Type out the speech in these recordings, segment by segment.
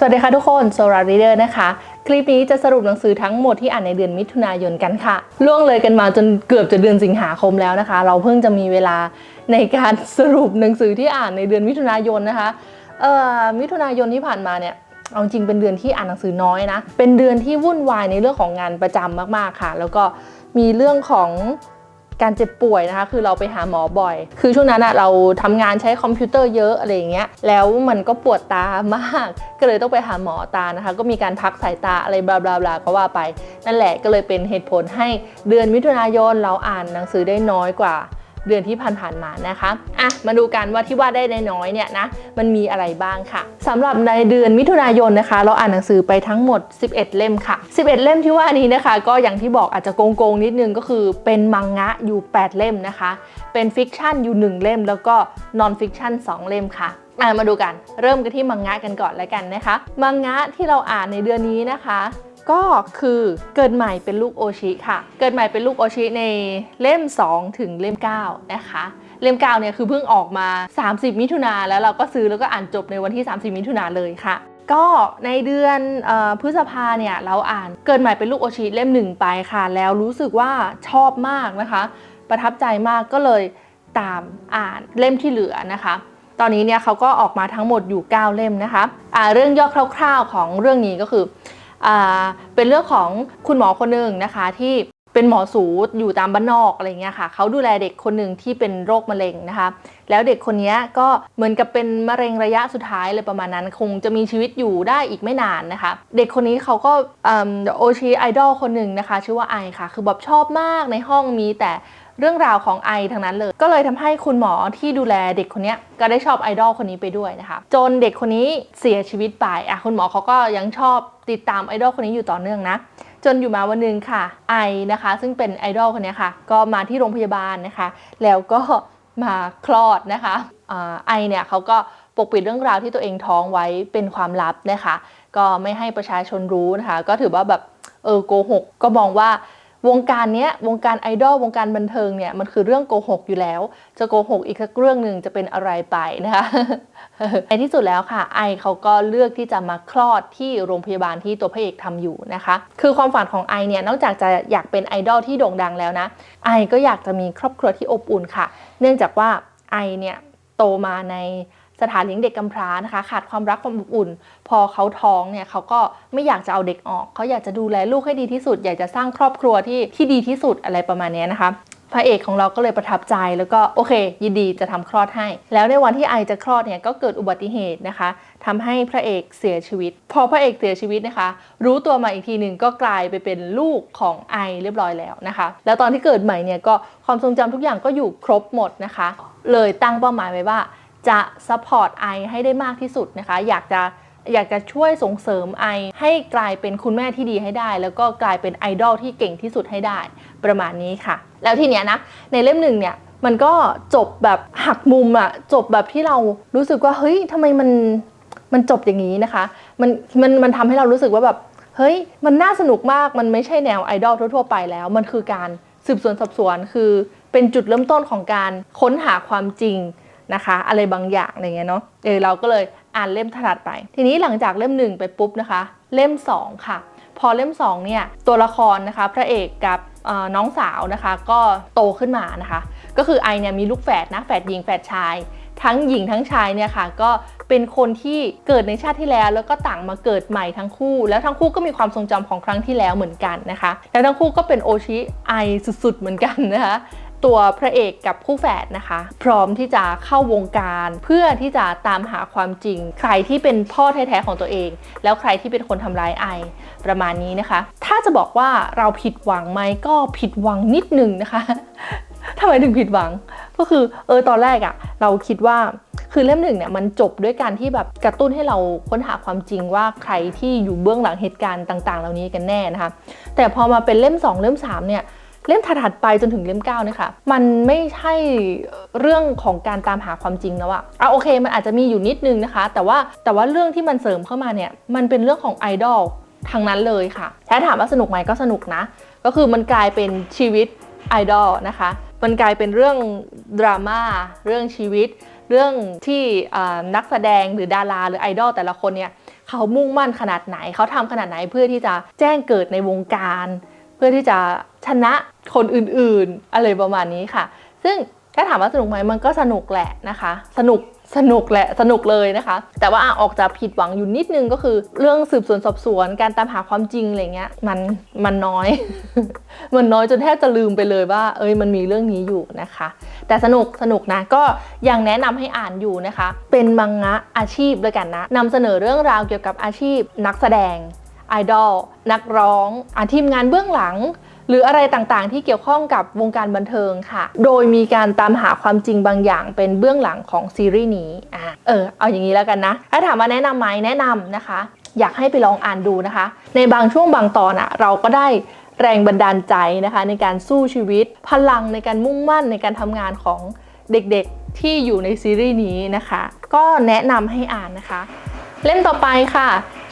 สวัสดีค่ะทุกคนโซลารีเดอร์นะคะ คลิปนี้จะสรุปหนังสือทั้งหมดที่อ่านในเดือนมิถุนายนกันค่ะ ล่วงเลยกันมาจนเกือบจะเดือนสิงหาคมแล้วนะคะ เราเพิ่งจะมีเวลาในการสรุปหนังสือที่อ่านในเดือนมิถุนายนนะคะเอ่อมิถุนายนที่ผ่านมาเนี่ยเอาจริงเป็นเดือนที่อ่านหนังสือน้อยนะ เป็นเดือนที่วุ่นวายในเรื่องของงานประจำมากๆค่ะ แล้วก็มีเรื่องของ การเจ็บป่วยนะคะ คือเราไปหาหมอบ่อย คือช่วงนั้นอะเราทำงานใช้คอมพิวเตอร์เยอะอะไรอย่างเงี้ยแล้วมันก็ปวดตามาก ก็เลยต้องไปหาหมอตานะคะ ก็มีการพักสายตาอะไรบลาบลาบลาก็ว่าไป นั่นแหละก็เลยเป็นเหตุผลให้เดือนมิถุนายนเราอ่านหนังสือได้น้อยกว่า เดือนที่ผ่านๆมานะคะอะมาดูกันว่าที่ว่าได้น้อยเนี่ยนะมันมีอะไรบ้างค่ะสำหรับในเดือนมิถุนายนนะคะ เราอ่านหนังสือไปทั้งหมด 11 เล่มค่ะ 11 เล่มที่ว่านี้นะคะ ก็อย่างที่บอกอาจจะโกงๆนิดนึงก็คือเป็นมังงะอยู่ 8 เล่มนะคะ เป็นฟิกชันอยู่ 1 เล่ม แล้วก็นอนฟิกชัน2 เล่มค่ะอะมาดูกัน เริ่มกันที่มังงะกันก่อนแล้วกันนะคะ มังงะที่เราอ่านในเดือนนี้นะคะ ก็คือเกิดใหม่เป็นลูกโอชิค่ะ เกิดใหม่เป็นลูกโอชิในเล่ม 2 ถึงเล่ม 9 นะคะ เล่ม 9 เนี่ยคือเพิ่งออกมา 30 มิถุนาแล้วเราก็ซื้อแล้วก็อ่านจบในวันที่ 30 มิถุนาเลยค่ะก็ในเดือนออพฤษภาเนี่ยเราอ่านเกิดใหม่เป็นลูกโอชิเล่มหนึ่งไปค่ะ แล้วรู้สึกว่าชอบมากนะคะ ประทับใจมากก็เลยตามอ่านเล่มที่เหลือนะคะ ตอนนี้เนี่ยเขาก็ออกมาทั้งหมดอยู่ 9 เล่มนะคะอ่าเรื่องย่อคร่าวๆของเรื่องนี้ก็คือ เป็นเรื่องของคุณหมอคนหนึ่งนะคะที่เป็นหมอสูอยู่ตามบ้านนอกอะไรเงี้ยค่ะเขาดูแลเด็กคนหนึ่งที่เป็นโรคมะเร็งนะคะ แล้วเด็กคนนี้ก็เหมือนกับเป็นมะเร็งระยะสุดท้ายเลยประมาณนั้น คงจะมีชีวิตอยู่ได้อีกไม่นานนะคะ เด็กคนนี้เขาก็โอชีไอดอลคนหนึ่งนะคะ ชื่อว่าไอค่ะ คือแบบชอบมากในห้องมีแต่ เรื่องราวของไอทั้งนั้นเลย ก็เลยทำให้คุณหมอที่ดูแลเด็กคนนี้ก็ได้ชอบไอดอลคนนี้ไปด้วยนะคะจนเด็กคนนี้เสียชีวิตไปอะคุณหมอเขาก็ยังชอบติดตามไอดอลคนนี้อยู่ต่อเนื่องนะจนอยู่มาวันหนึ่งค่ะไอนะคะ ซึ่งเป็นไอดอลคนนี้ค่ะ ก็มาที่โรงพยาบาลนะคะ แล้วก็มาคลอดนะคะไอเนี่ยเขาก็ปกปิดเรื่องราวที่ตัวเองท้องไว้เป็นความลับนะคะ ก็ไม่ให้ประชาชนรู้นะคะ ก็ถือว่าแบบเออโกหกก็มองว่า วงการเนี้ยวงการไอดอลวงการบันเทิงเนี่ยมันคือเรื่องโกหกอยู่แล้ว จะโกหกอีกสักเรื่องหนึ่งจะเป็นอะไรไปนะคะในที่สุดแล้วค่ะ ไอเขาก็เลือกที่จะมาคลอดที่โรงพยาบาลที่ตัวพระเอกทำอยู่นะคะ คือความฝันของไอเนี่ยนอกจากจะอยากเป็นไอดอลที่โด่งดังแล้วนะไอก็อยากจะมีครอบครัวที่อบอุ่นค่ะ เนื่องจากว่าไอเนี่ยโตมาใน สถานเลี้ยงเด็กกำพร้านะคะ ขาดความรักความอบอุ่น พอเขาท้องเนี่ยเขาก็ไม่อยากจะเอาเด็กออก เขาอยากจะดูแลลูกให้ดีที่สุด อยากจะสร้างครอบครัวที่ที่ดีที่สุดอะไรประมาณนี้นะคะพระเอกของเราก็เลยประทับใจแล้วก็โอเค ยินดีจะทำคลอดให้ แล้วในวันที่ไอจะคลอดเนี่ยก็เกิดอุบัติเหตุนะคะทำให้พระเอกเสียชีวิต พอพระเอกเสียชีวิตนะคะ รู้ตัวมาอีกทีหนึ่งก็กลายไปเป็นลูกของไอเรียบร้อยแล้วนะคะ แล้วตอนที่เกิดใหม่เนี่ยก็ความทรงจำทุกอย่างก็อยู่ครบหมดนะคะ เลยตั้งเป้าหมายไว้ว่า จะซัพพอร์ตไอให้ได้มากที่สุดนะคะ อยากจะอยากจะช่วยส่งเสริมไอให้กลายเป็นคุณแม่ที่ดีให้ได้ แล้วก็กลายเป็นไอดอลที่เก่งที่สุดให้ได้ ประมาณนี้ค่ะ แล้วทีเนี้ยนะในเล่มหนึ่งเนี่ยมันก็จบแบบหักมุมอะจบแบบที่เรารู้สึกว่าเฮ้ยทำไมมันมันจบอย่างนี้นะคะ มันมันมันทำให้เรารู้สึกว่าแบบเฮ้ยมันน่าสนุกมากมันไม่ใช่แนวไอดอลทั่วๆไปแล้ว มันคือการสืบสวนสอบสวนคือเป็นจุดเริ่มต้นของการค้นหาความจริง นะคะ อะไรบางอย่างอะไรเงี้ยเนาะเออเราก็เลยอ่านเล่มถัดไป ทีนี้หลังจากเล่มหนึ่งไปปุ๊บนะคะ เล่ม 2 ค่ะ พอเล่ม 2 เนี่ย ตัวละครนะคะ พระเอกกับน้องสาวนะคะ ก็โตขึ้นมานะคะ ก็คือไอเนี่ยมีลูกแฝดนะแฝดหญิงแฝดชาย ทั้งหญิงทั้งชายเนี่ยค่ะ ก็เป็นคนที่เกิดในชาติที่แล้ว แล้วก็ต่างมาเกิดใหม่ทั้งคู่ แล้วทั้งคู่ก็มีความทรงจำของครั้งที่แล้วเหมือนกันนะคะ แล้วทั้งคู่ก็เป็นโอชิไอสุดๆเหมือนกันนะคะ ตัวพระเอกกับคู่แฝดนะคะ พร้อมที่จะเข้าวงการเพื่อที่จะตามหาความจริง ใครที่เป็นพ่อแท้ๆของตัวเอง แล้วใครที่เป็นคนทำร้ายไอ ประมาณนี้นะคะ ถ้าจะบอกว่าเราผิดหวังไหมก็ผิดหวังนิดนึงนะคะทำไมถึงผิดหวัง ก็คือเออตอนแรกอะเราคิดว่าคือเล่มหนึ่งเนี่ยมันจบด้วยการที่แบบกระตุ้นให้เราค้นหาความจริงว่าใครที่อยู่เบื้องหลังเหตุการณ์ต่าง ๆ เหล่านี้กันแน่นะคะ แต่พอมาเป็นเล่ม 2 เล่ม3เนี่ย เล่มถัดไปจนถึงเล่ม9เนี่ยค่ะ มันไม่ใช่เรื่องของการตามหาความจริงแล้วอะอะโอเค มันอาจจะมีอยู่นิดนึงนะคะ แต่ว่าแต่ว่าเรื่องที่มันเสริมเข้ามาเนี่ย มันเป็นเรื่องของไอดอลทางนั้นเลยค่ะถ้าถามว่าสนุกไหมก็สนุกนะ ก็คือมันกลายเป็นชีวิตไอดอลนะคะ มันกลายเป็นเรื่องดราม่า เรื่องชีวิต เรื่องที่นักแสดงหรือดาราหรือไอดอลแต่ละคนเนี่ยเขามุ่งมั่นขนาดไหน เขาทำขนาดไหนเพื่อที่จะแจ้งเกิดในวงการ เพื่อที่จะชนะคนอื่นๆ อะไรประมาณนี้ค่ะ ซึ่งถ้าถามว่าสนุกไหมมันก็สนุกแหละนะคะ สนุกสนุกแหละ สนุกเลยนะคะ แต่ว่าออกจะผิดหวังอยู่นิดนึงก็คือ เรื่องสืบสวนสอบสวนการตามหาความจริงอะไรเงี้ยมันมันน้อย มันน้อยจนแทบจะลืมไปเลยว่า เอ้ยมันมีเรื่องนี้อยู่นะคะ แต่สนุกสนุกนะก็ยังแนะนำให้อ่านอยู่นะคะ เป็นมังงะอาชีพด้วยกันนะนำเสนอเรื่องราวเกี่ยวกับอาชีพนักแสดง ไอดอลนักร้องอทีมงานเบื้องหลัง หรืออะไรต่างๆ ที่เกี่ยวข้องกับวงการบันเทิงค่ะ โดยมีการตามหาความจริงบางอย่างเป็นเบื้องหลังของซีรีส์นี้อะเออเอาอย่างนี้แล้วกันนะ ถ้าถามว่าแนะนำไหมแนะนำนะคะ อยากให้ไปลองอ่านดูนะคะ ในบางช่วงบางตอนอะเราก็ได้แรงบันดาลใจนะคะในการสู้ชีวิต พลังในการมุ่งมั่นในการทำงานของเด็กๆที่อยู่ในซีรีส์นี้นะคะ ก็แนะนำให้อ่านนะคะ เล่มต่อไปค่ะ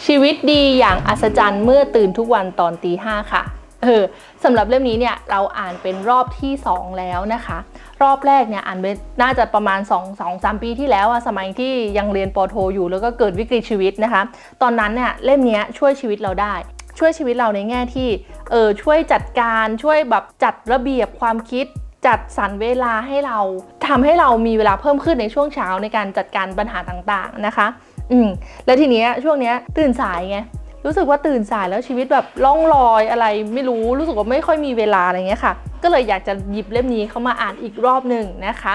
ชีวิตดีอย่างอัศจรรย์เมื่อตื่นทุกวันตอนตีห้าค่ะเออสำหรับเล่มนี้เนี่ยเราอ่านเป็นรอบที่ 2 แล้วนะคะ รอบแรกเนี่ยอ่านไปน่าจะประมาณ 2 2 3 ปีที่แล้วอะสมัยที่ยังเรียนปอโทอยู่แล้วก็เกิดวิกฤตชีวิตนะคะ ตอนนั้นเนี่ยเล่มนี้ช่วยชีวิตเราได้ ช่วยชีวิตเราในแง่ที่เออช่วยจัดการช่วยแบบจัดระเบียบความคิดจัดสรรเวลาให้เราทำให้เรามีเวลาเพิ่มขึ้นในช่วงเช้าในการจัดการปัญหาต่างๆนะคะ อืมแล้วทีเนี้ยช่วงเนี้ยตื่นสายไงรู้สึกว่าตื่นสายแล้วชีวิตแบบล่องลอยอะไรไม่รู้รู้สึกว่าไม่ค่อยมีเวลาอะไรเงี้ยค่ะ ก็เลยอยากจะหยิบเล่มนี้เข้ามาอ่านอีกรอบหนึ่งนะคะ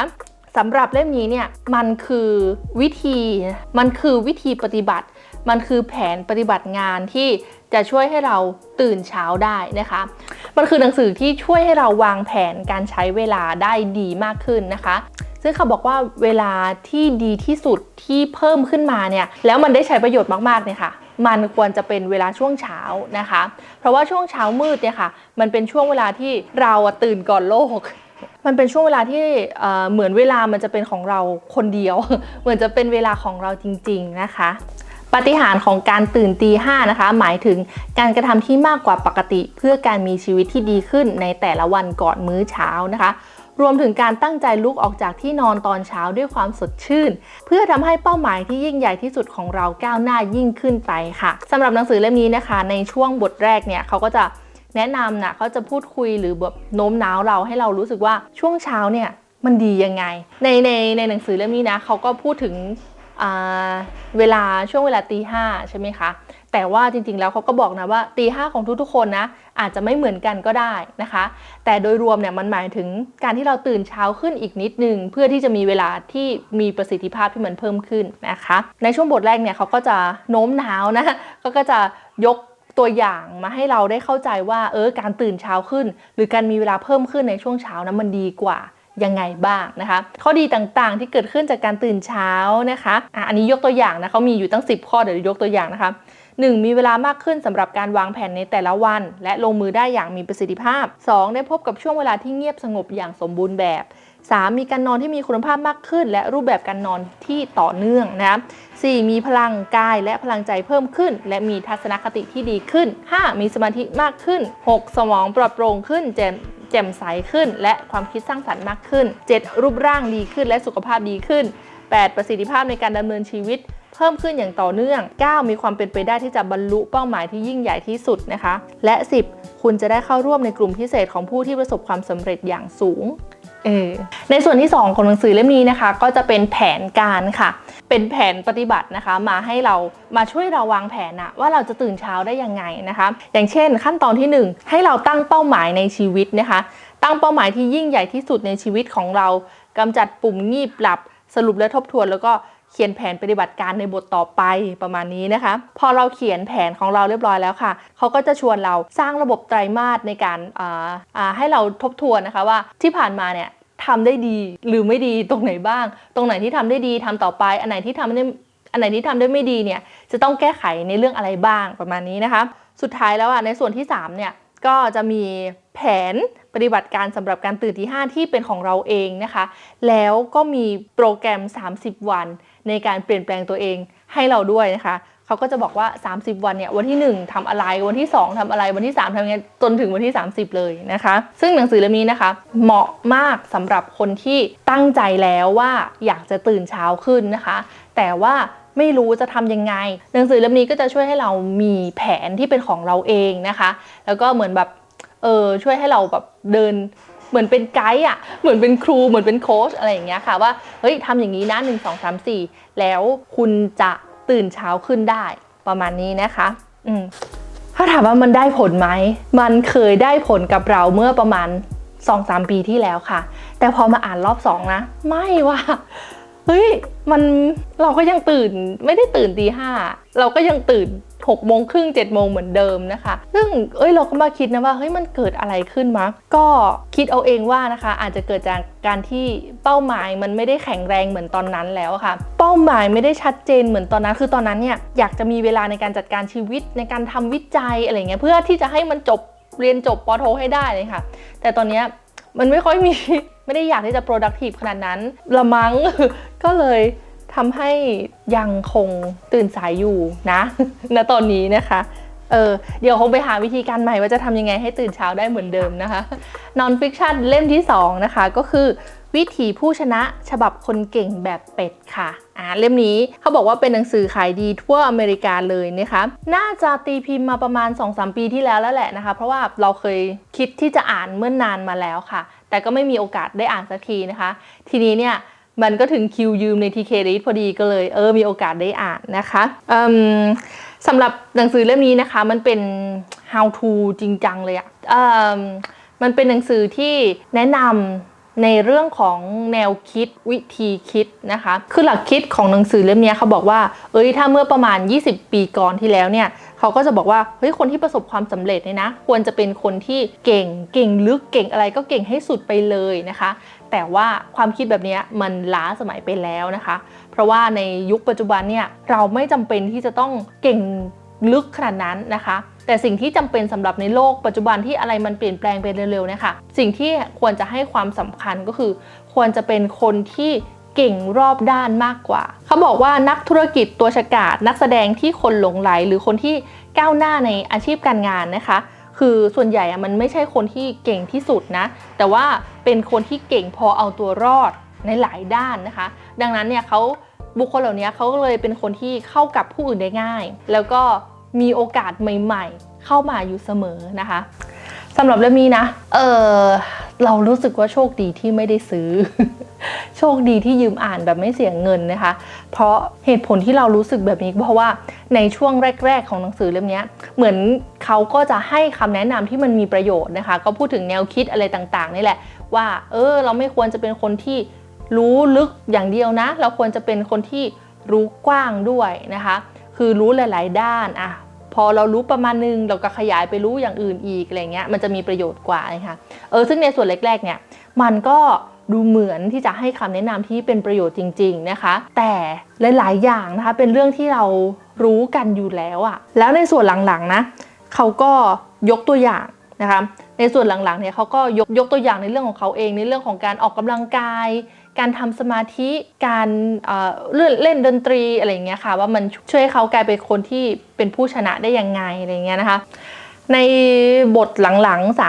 สำหรับเล่มนี้เนี่ยมันคือวิธีมันคือวิธีปฏิบัติ มันคือแผนปฏิบัติงานที่จะช่วยให้เราตื่นเช้าได้นะคะ มันคือหนังสือที่ช่วยให้เราวางแผนการใช้เวลาได้ดีมากขึ้นนะคะ ซึ่งเขาบอกว่าเวลาที่ดีที่สุดที่เพิ่มขึ้นมาเนี่ยแล้วมันได้ใช้ประโยชน์มากๆเนี่ยค่ะมันควรจะเป็นเวลาช่วงเช้านะคะ เพราะว่าช่วงเช้ามืดเนี่ยค่ะมันเป็นช่วงเวลาที่เราตื่นก่อนโลกมันเป็นช่วงเวลาที่เหมือนเวลามันจะเป็นของเราคนเดียว เหมือนจะเป็นเวลาของเราจริง ๆ นะคะปฏิหารของการตื่นตีห้านะคะ หมายถึงการกระทำที่มากกว่าปกติ เพื่อการมีชีวิตที่ดีขึ้นในแต่ละวันก่อนมื้อเช้านะคะ รวมถึงการตั้งใจลุกออกจากที่นอนตอนเช้าด้วยความสดชื่น เพื่อทำให้เป้าหมายที่ยิ่งใหญ่ที่สุดของเราก้าวหน้ายิ่งขึ้นไปค่ะสำหรับหนังสือเล่มนี้นะคะ ในช่วงบทแรกเนี่ยเขาก็จะแนะนำนะเขาจะพูดคุยหรือแบบโน้มน้าวเราให้เรารู้สึกว่าช่วงเช้าเนี่ยมันดียังไง ในในในหนังสือเล่มนี้นะเขาก็พูดถึงเวลาช่วงเวลาตีห้าใช่ไหมคะ แต่ว่าจริงๆแล้วเขาก็บอกนะว่าตีห้าของทุกๆคนนะอาจจะไม่เหมือนกันก็ได้นะคะ แต่โดยรวมเนี่ยมันหมายถึงการที่เราตื่นเช้าขึ้นอีกนิดนึง เพื่อที่จะมีเวลาที่มีประสิทธิภาพที่มันเพิ่มขึ้นนะคะ ในช่วงบทแรกเนี่ยเขาก็จะโน้มน้าวนะก็จะยกตัวอย่างมาให้เราได้เข้าใจว่าเออการตื่นเช้าขึ้น หรือการมีเวลาเพิ่มขึ้นในช่วงเช้านะมันดีกว่ายังไงบ้างนะคะ ข้อดีต่างๆที่เกิดขึ้นจากการตื่นเช้านะคะอะอันนี้ยกตัวอย่างนะเขามีอยู่ตั้ง 10 ข้อเดี๋ยวยกตัวอย่างนะคะ 1. มีเวลามากขึ้นสำหรับการวางแผนในแต่ละวัน และลงมือได้อย่างมีประสิทธิภาพ 2. ได้พบกับช่วงเวลาที่เงียบสงบอย่างสมบูรณ์แบบ 3. มีการนอนที่มีคุณภาพมากขึ้น และรูปแบบการนอนที่ต่อเนื่องนะครับ 4. มีพลังกายและพลังใจเพิ่มขึ้น และมีทัศนคติที่ดีขึ้น 5. มีสมาธิมากขึ้น 6. สมองปลอดโปร่งขึ้นแจ่มแจ่มใสขึ้น และความคิดสร้างสรรค์มากขึ้น 7. รูปร่างดีขึ้นและสุขภาพดีขึ้น 8. ประสิทธิภาพในการดำเนินชีวิต เพิ่มขึ้นอย่างต่อเนื่อง 9. มีความเป็นไปได้ที่จะบรรลุเป้าหมายที่ยิ่งใหญ่ที่สุดนะคะ และ 10. คุณจะได้เข้าร่วมในกลุ่มพิเศษของผู้ที่ประสบความสำเร็จอย่างสูงเออในส่วนที่ 2 ของหนังสือเล่มนี้นะคะ ก็จะเป็นแผนการค่ะ เป็นแผนปฏิบัตินะคะ มาให้เรามาช่วยเราวางแผนนะว่าเราจะตื่นเช้าได้ยังไงนะคะ อย่างเช่น ขั้นตอนที่ 1 ให้เราตั้งเป้าหมายในชีวิตนะคะ ตั้งเป้าหมายที่ยิ่งใหญ่ที่สุดในชีวิตของเรากำจัดปุ่มงีบหลับ สรุปและทบทวนแล้วก็ เขียนแผนปฏิบัติการในบทต่อไปประมาณนี้นะคะ พอเราเขียนแผนของเราเรียบร้อยแล้วค่ะเขาก็จะชวนเราสร้างระบบไตรมาสในการให้เราทบทวนนะคะว่าที่ผ่านมาเนี่ยทำได้ดีหรือไม่ดีตรงไหนบ้าง ตรงไหนที่ทำได้ดีทำต่อไป อันไหนที่ทำได้อันไหนที่ทำได้ไม่ดีเนี่ยจะต้องแก้ไขในเรื่องอะไรบ้างประมาณนี้นะคะ สุดท้ายแล้วอะในส่วนที่สามเนี่ยก็จะมีแผนปฏิบัติการสำหรับการตื่นที่ 5 ที่เป็นของเราเองนะคะ แล้วก็มีโปรแกรม 30 วัน ในการเปลี่ยนแปลงตัวเองให้เราด้วยนะคะเขาก็จะบอกว่า 30 วันเนี่ยวันที่ 1ทำอะไรวันที่ 2ทำอะไรวันที่ 3ทำยังไงจนถึงวันที่ 30 เลยนะคะ ซึ่งหนังสือเล่มนี้นะคะ เหมาะมากสำหรับคนที่ตั้งใจแล้วว่าอยากจะตื่นเช้าขึ้นนะคะ แต่ว่าไม่รู้จะทำยังไง หนังสือเล่มนี้ก็จะช่วยให้เรามีแผนที่เป็นของเราเองนะคะ แล้วก็เหมือนแบบเออช่วยให้เราแบบเดิน เหมือนเป็นไกด์อะเหมือนเป็นครูเหมือนเป็นโค้ชอะไรอย่างเงี้ยค่ะว่าเฮ้ยทำอย่างนี้นะหนึ่งสองสามสี่แล้วคุณจะตื่นเช้าขึ้นได้ประมาณนี้นะคะอืมถ้าถามว่ามันได้ผลไหม มันเคยได้ผลกับเราเมื่อประมาณ 2-3 ปีที่แล้วค่ะ แต่พอมาอ่านรอบ 2 นะ ไม่ว่าเฮ้ย มันเราก็ยังตื่นไม่ได้ตื่นตีห้าเราก็ยังตื่น 6กโมงครึ่งเจ็ดโมงเหมือนเดิมนะคะ ซึ่งเอ้ยเราก็มาคิดนะว่าเฮ้ยมันเกิดอะไรขึ้นมะก็คิดเอาเองว่านะคะ อาจจะเกิดจากการที่เป้าหมายมันไม่ได้แข็งแรงเหมือนตอนนั้นแล้วค่ะ เป้าหมายไม่ได้ชัดเจนเหมือนตอนนั้น คือตอนนั้นเนี่ยอยากจะมีเวลาในการจัดการชีวิตในการทำวิจัยอะไรเงี้ยเพื่อที่จะให้มันจบเรียนจบปอโทให้ได้เลยค่ะ แต่ตอนเนี้ยมันไม่ค่อยมีไม่ได้อยากที่จะ productive ขนาดนั้นละมัง้งก็เลย ทำให้ยังคงตื่นสายอยู่นะณตอนนี้นะคะเออเดี๋ยวคงไปหาวิธีการใหม่ว่าจะทำยังไงให้ตื่นเช้าได้เหมือนเดิมนะคะนอนฟิกชันเล่มที่ 2 นะคะ ก็คือวิถีผู้ชนะฉบับคนเก่งแบบเป็ดค่ะอ่าเล่มนี้เขาบอกว่าเป็นหนังสือขายดีทั่วอเมริกาเลยนะคะ น่าจะตีพิมพ์มาประมาณ 2-3 ปีที่แล้วแล้วแหละนะคะ เพราะว่าเราเคยคิดที่จะอ่านเมื่อนานมาแล้วค่ะ แต่ก็ไม่มีโอกาสได้อ่านสักทีนะคะ ทีนี้เนี่ย มันก็ถึงคิวยืมใน TK Read พอดีก็เลยเออมีโอกาสได้อ่านนะคะสำหรับหนังสือเล่มนี้นะคะ มันเป็น how to จริงจังเลยอะ่ะมันเป็นหนังสือที่แนะนำในเรื่องของแนวคิดวิธีคิดนะคะ คือหลักคิดของหนังสือเล่มนี้เขาบอกว่า เอ้ยถ้าเมื่อประมาณ 20 ปีก่อนที่แล้วเนี่ยเขาก็จะบอกว่าเฮ้ยคนที่ประสบความสำเร็จเนี่ยนะ ควรจะเป็นคนที่เก่งเก่งลึกเก่งอะไรก็เก่งให้สุดไปเลยนะคะ แต่ว่าความคิดแบบนี้มันล้าสมัยไปแล้วนะคะ เพราะว่าในยุคปัจจุบันเนี่ยเราไม่จำเป็นที่จะต้องเก่งลึกขนาดนั้นนะคะ แต่สิ่งที่จำเป็นสำหรับในโลกปัจจุบันที่อะไรมันเปลี่ยนแปลงไปเร็วๆนี่ยค่ะสิ่งที่ควรจะให้ความสำคัญก็คือ ควรจะเป็นคนที่เก่งรอบด้านมากกว่า เขาบอกว่านักธุรกิจตัวฉกาจนักแสดงที่คนหลงไหล หรือคนที่ก้าวหน้าในอาชีพการงานนะคะ คือส่วนใหญ่อะมันไม่ใช่คนที่เก่งที่สุดนะ แต่ว่าเป็นคนที่เก่งพอเอาตัวรอดในหลายด้านนะคะ ดังนั้นเนี่ยเขาบุคคลเหล่านี้เขาก็เลยเป็นคนที่เข้ากับผู้อื่นได้ง่าย แล้วก็มีโอกาสใหม่ ๆ เข้ามาอยู่เสมอนะคะ สำหรับเรื่องนี้นะ เออเรารู้สึกว่าโชคดีที่ไม่ได้ซื้อ โชคดีที่ยืมอ่านแบบไม่เสียเงินนะคะ เพราะเหตุผลที่เรารู้สึกแบบนี้เพราะว่าในช่วงแรก ๆ ของหนังสือเล่มนี้เหมือนเขาก็จะให้คำแนะนำที่มันมีประโยชน์นะคะ ก็พูดถึงแนวคิดอะไรต่างๆนี่แหละ ว่า เออ เราไม่ควรจะเป็นคนที่รู้ลึกอย่างเดียวนะ เราควรจะเป็นคนที่รู้กว้างด้วยนะคะ คือรู้หลาย ๆ ด้านอะ พอเรารู้ประมาณนึงเราก็ขยายไปรู้อย่างอื่นอีกอะไรเงี้ยมันจะมีประโยชน์กว่านะคะเออซึ่งในส่วนแรกๆเนี่ยมันก็ดูเหมือนที่จะให้คำแนะนำที่เป็นประโยชน์จริง ๆนะคะ แต่หลายๆอย่างนะคะเป็นเรื่องที่เรารู้กันอยู่แล้วอะแล้วในส่วนหลังๆนะเขาก็ยกตัวอย่างนะคะในส่วนหลังๆเนี่ยเขาก็ยกยกตัวอย่างในเรื่องของเขาเองในเรื่องของการออกกำลังกาย การทำสมาธิการเล่นเล่นดนตรีอะไรอย่างเงี้ยค่ะว่ามันช่วยเขากลายเป็นคนที่เป็นผู้ชนะได้ยังไงอะไรเงี้ยนะคะในบทหลังๆ3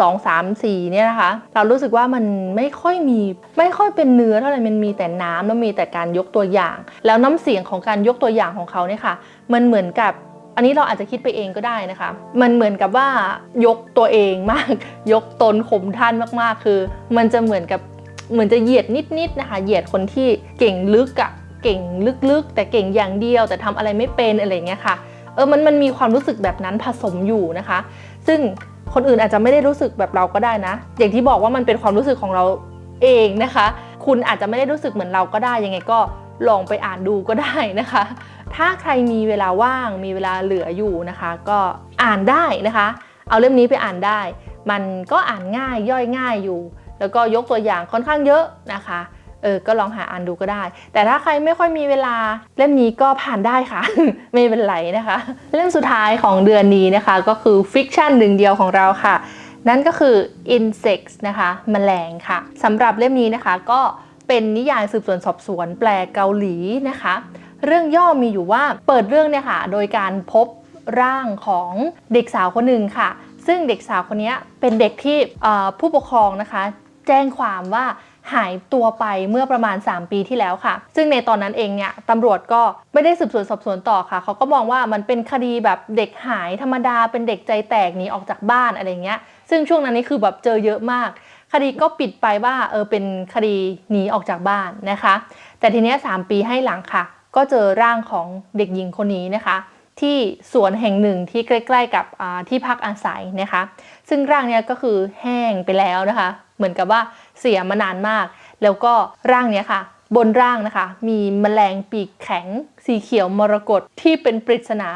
2 3 4เนี่ยนะคะ เรารู้สึกว่ามันไม่ค่อยมีไม่ค่อยเป็นเนื้อเท่าไหร่มันมีแต่น้ำแล้วมีแต่การยกตัวอย่าง แล้วน้ำเสียงของการยกตัวอย่างของเขาเนี่ยค่ะ มันเหมือนกับอันนี้เราอาจจะคิดไปเองก็ได้นะคะ มันเหมือนกับว่ายกตัวเองมาก ยกตนข่มท่านมากๆ คือ มันจะเหมือนกับ เหมือนจะเหยียดนิดๆนะคะ เหยียดคนที่เก่งลึกอะเก่งลึกๆ แต่เก่งอย่างเดียว แต่ทำอะไรไม่เป็นอะไรเงี้ยค่ะ เออมันมันมีความรู้สึกแบบนั้นผสมอยู่นะคะ ซึ่งคนอื่นอาจจะไม่ได้รู้สึกแบบเราก็ได้นะ อย่างที่บอกว่ามันเป็นความรู้สึกของเราเองนะคะ คุณอาจจะไม่ได้รู้สึกเหมือนเราก็ได้ ยังไงก็ลองไปอ่านดูก็ได้นะคะ ถ้าใครมีเวลาว่าง มีเวลาเหลืออยู่นะคะ ก็อ่านได้นะคะ เอาเล่มนี้ไปอ่านได้ มันก็อ่านง่ายย่อยง่ายอยู่ แล้วก็ยกตัวอย่างค่อนข้างเยอะนะคะเออก็ลองหาอ่านดูก็ได้ แต่ถ้าใครไม่ค่อยมีเวลาเล่มนี้ก็ผ่านได้ค่ะ ไม่เป็นไรนะคะ เล่มสุดท้ายของเดือนนี้นะคะ ก็คือฟิกชันหนึ่งเดียวของเราค่ะ นั่นก็คือ insects นะคะแมลงค่ะสำหรับเล่มนี้นะคะก็เป็นนิยายสืบสวนสอบสวนแปลเกาหลีนะคะ เรื่องย่อมีอยู่ว่าเปิดเรื่องเนี่ยค่ะ โดยการพบร่างของเด็กสาวคนหนึ่งค่ะ ซึ่งเด็กสาวคนนี้เป็นเด็กที่ผู้ปกครองนะคะ แจ้งความว่าหายตัวไปเมื่อประมาณ 3 ปีที่แล้วค่ะ ซึ่งในตอนนั้นเองเนี่ยตำรวจก็ไม่ได้สืบสวนสอบสวนต่อค่ะ เขาก็มองว่ามันเป็นคดีแบบเด็กหายธรรมดา เป็นเด็กใจแตกหนีออกจากบ้านอะไรเงี้ย ซึ่งช่วงนั้นนี่คือแบบเจอเยอะมาก คดีก็ปิดไปว่าเออเป็นคดีหนีออกจากบ้านนะคะ แต่ทีเนี้ย3ปีให้หลังค่ะ ก็เจอร่างของเด็กหญิงคนนี้นะคะ ที่สวนแห่งหนึ่งที่ใกล้ ๆ กับที่พักอาศัยนะคะ ซึ่งร่างเนี้ยก็คือแห้งไปแล้วนะคะ เหมือนกับว่าเสียมานานมาก แล้วก็ร่างเนี้ยค่ะ บนร่างนะคะ มีแมลงปีกแข็ง สีเขียวมรกตที่เป็นปริศนา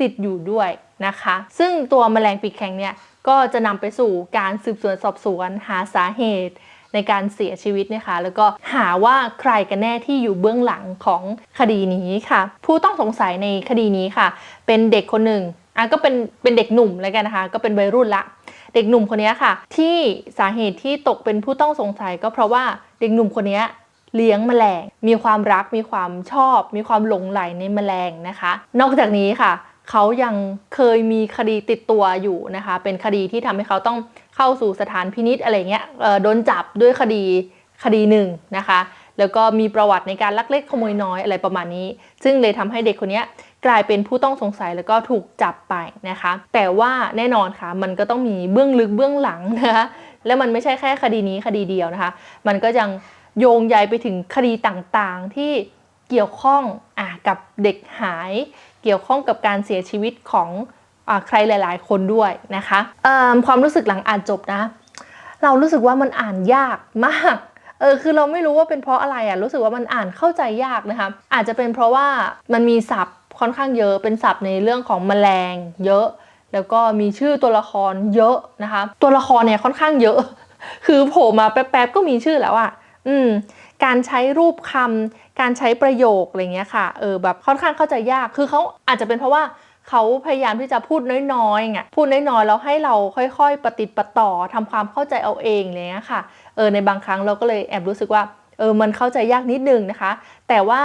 ติดอยู่ด้วยนะคะ ซึ่งตัวแมลงปีกแข็งเนี่ยก็จะนำไปสู่การสืบสวนสอบสวนหาสาเหตุ ในการเสียชีวิตนะคะ แล้วก็หาว่าใครกันแน่ที่อยู่เบื้องหลังของคดีนี้ค่ะ ผู้ต้องสงสัยในคดีนี้ค่ะ เป็นเด็กคนหนึ่งอะก็เป็นเป็นเด็กหนุ่มแล้วกันนะคะ ก็เป็นวัยรุ่นละเด็กหนุ่มคนนี้ค่ะ ที่สาเหตุที่ตกเป็นผู้ต้องสงสัยก็เพราะว่าเด็กหนุ่มคนนี้เลี้ยงแมลง มีความรัก มีความชอบ มีความหลงใหลในแมลงนะคะ นอกจากนี้ค่ะ เขายังเคยมีคดีติดตัวอยู่นะคะ เป็นคดีที่ทำให้เขาต้องเข้าสู่สถานพินิษอะไรเงี้ยโดนจับด้วยคดีคดีหนึ่งนะคะ แล้วก็มีประวัติในการลักเล็กขโมยน้อยอะไรประมาณนี้ ซึ่งเลยทำให้เด็กคนนี้กลายเป็นผู้ต้องสงสัยแล้วก็ถูกจับไปนะคะ แต่ว่าแน่นอนค่ะ มันก็ต้องมีเบื้องลึกเบื้องหลังนะคะและมันไม่ใช่แค่คดีนี้คดีเดียวนะคะ มันก็ยังโยงใยไปถึงคดีต่างๆที่เกี่ยวข้องอะ กับเด็กหายเกี่ยวข้องกับการเสียชีวิตของอใครหลาย ๆ คนด้วยนะคะความรู้สึกหลังอ่านจบนะ เรารู้สึกว่ามันอ่านยากมากเออคือเราไม่รู้ว่าเป็นเพราะอะไรอะรู้สึกว่ามันอ่านเข้าใจยากนะคะอาจจะเป็นเพราะว่ามันมีศัพท์ค่อนข้างเยอะเป็นศัพท์ในเรื่องของแมลง เยอะ แล้วก็มีชื่อตัวละครเยอะนะคะ ตัวละครเนี่ยค่อนข้างเยอะ คือโผล่มาแป๊บๆก็มีชื่อแล้วอะอืมการใช้รูปคำ การใช้ประโยคอะไรเงี้ยค่ะเออแบบค่อนข้างเข้าใจยากคือเขาอาจจะเป็นเพราะว่าเขาพยายามที่จะพูดน้อยๆไงพูดน้อยๆแล้วให้เราค่อยๆ ปฏิดประต่อทำความเข้าใจเอาเองเงี้ยค่ะเออในบางครั้งเราก็เลยแอบรู้สึกว่าเออมันเข้าใจยากนิดนึงนะคะ แต่ว่า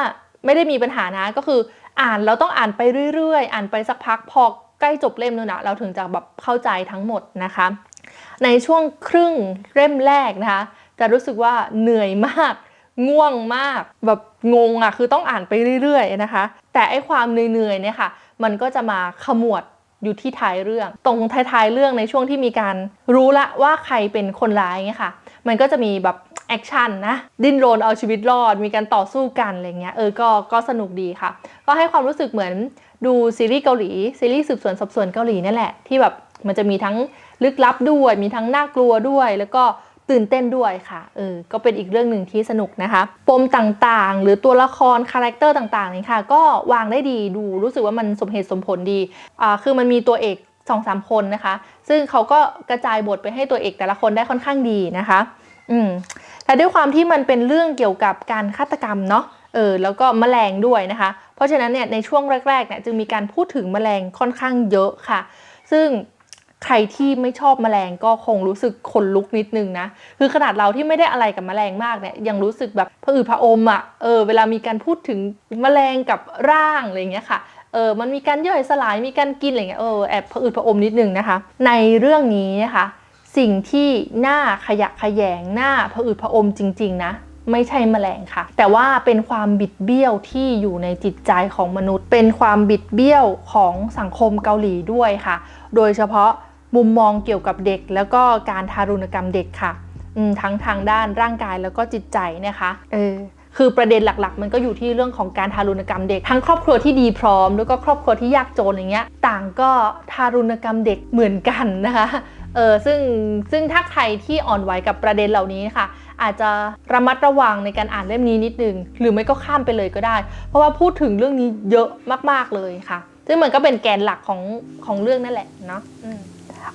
ไม่ได้มีปัญหานะก็คืออ่านเราต้องอ่านไปเรื่อยๆ อ่านไปสักพักพอใกล้จบเล่มนึงนะเราถึงจะแบบเข้าใจทั้งหมดนะคะ ในช่วงครึ่งเล่มแรกนะคะ จะรู้สึกว่าเหนื่อยมาก ง่วงมากแบบงงอะ่ะคือต้องอ่านไปเรื่อยๆนะคะ แต่ไอความเหนื่อยๆเนี่ยค่ะ มันก็จะมาขมวดอยู่ที่ท้ายเรื่อง ตรงท้ายๆเรื่องในช่วงที่มีการรู้ละว่าใครเป็นคนร้ายเงี้ยค่ะ มันก็จะมีแบบแอคชั่นนะ ดิ้นรนเอาชีวิตรอด มีการต่อสู้กันอะไรเงี้ย เออ ก็ ก็สนุกดีค่ะ ก็ให้ความรู้สึกเหมือนดูซีรีส์เกาหลี ซีรีส์สืบสวนสอบสวนเกาหลีนี่นแหละ ที่แบบมันจะมีทั้งลึกลับด้วย มีทั้งน่ากลัวด้วย แล้วก็ ตื่นเต้นด้วยค่ะ เออ ก็เป็นอีกเรื่องหนึ่งที่สนุกนะคะ ปมต่างๆ หรือตัวละครคาแรคเตอร์ต่างๆนี่ค่ะ ก็วางได้ดีดูรู้สึกว่ามันสมเหตุสมผลดี อ่า คือมันมีตัวเอกสองสามคนนะคะ ซึ่งเขาก็กระจายบทไปให้ตัวเอกแต่ละคนได้ค่อนข้างดีนะคะ อืมแต่ด้วยความที่มันเป็นเรื่องเกี่ยวกับการฆาตกรรมเนาะ เออ แล้วก็แมลงด้วยนะคะ เพราะฉะนั้นเนี่ยในช่วงแรกๆเนี่ยจึงมีการพูดถึงแมลงค่อนข้างเยอะค่ะ ซึ่ง ใครที่ไม่ชอบแมลงก็คงรู้สึกขนลุกนิดนึงนะ คือขนาดเราที่ไม่ได้อะไรกับแมลงมากเนี่ยยังรู้สึกแบบผะอืดผะอมอะ่ะเออเวลามีการพูดถึงแมลงกับร่างอะไรเงี้ยค่ะเออมันมีการย่อยสลายมีการกินอะไรเงี้ยเออแอบผะอืดผะอมนิดนึงนะคะ ในเรื่องนี้นะคะ สิ่งที่หน่าขยะขยงหน่าผะอืดผะอมจริง ๆ นะไม่ใช่แมลงค่ะ แต่ว่าเป็นความบิดเบี้ยวที่อยู่ในจิตใจของมนุษย์ เป็นความบิดเบี้ยวของสังคมเกาหลีด้วยค่ะ โดยเฉพาะ มุมมองเกี่ยวกับเด็ก แล้วก็การทารุณกรรมเด็กค่ะทั้งทางด้านร่างกายแล้วก็จิตใจนะคะเออคือประเด็นหลักๆ มันก็อยู่ที่เรื่องของการทารุณกรรมเด็ก ทั้งครอบครัวที่ดีพร้อม แล้วก็ครอบครัวที่ยากจนอย่างเงี้ย ต่างก็ทารุณกรรมเด็กเหมือนกันนะคะ เออซึ่งซึ่งถ้าใครที่อ่อนไหวกับประเด็นเหล่านี้ค่ะ อาจจะระมัดระวังในการอ่านเล่มนี้นิดนึง หรือไม่ก็ข้ามไปเลยก็ได้ เพราะว่าพูดถึงเรื่องนี้เยอะมากๆเลยค่ะ ซึ่งมันก็เป็นแกนหลักของของเรื่องนั่นแหละเนาะ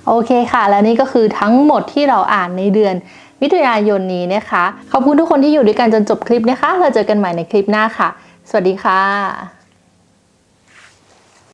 โอเคค่ะ และนี่ก็คือทั้งหมดที่เราอ่านในเดือนมิถุนายนนี้นะคะ ขอบคุณทุกคนที่อยู่ด้วยกันจนจบคลิปนะคะ เราเจอกันใหม่ในคลิปหน้าค่ะ สวัสดีค่ะ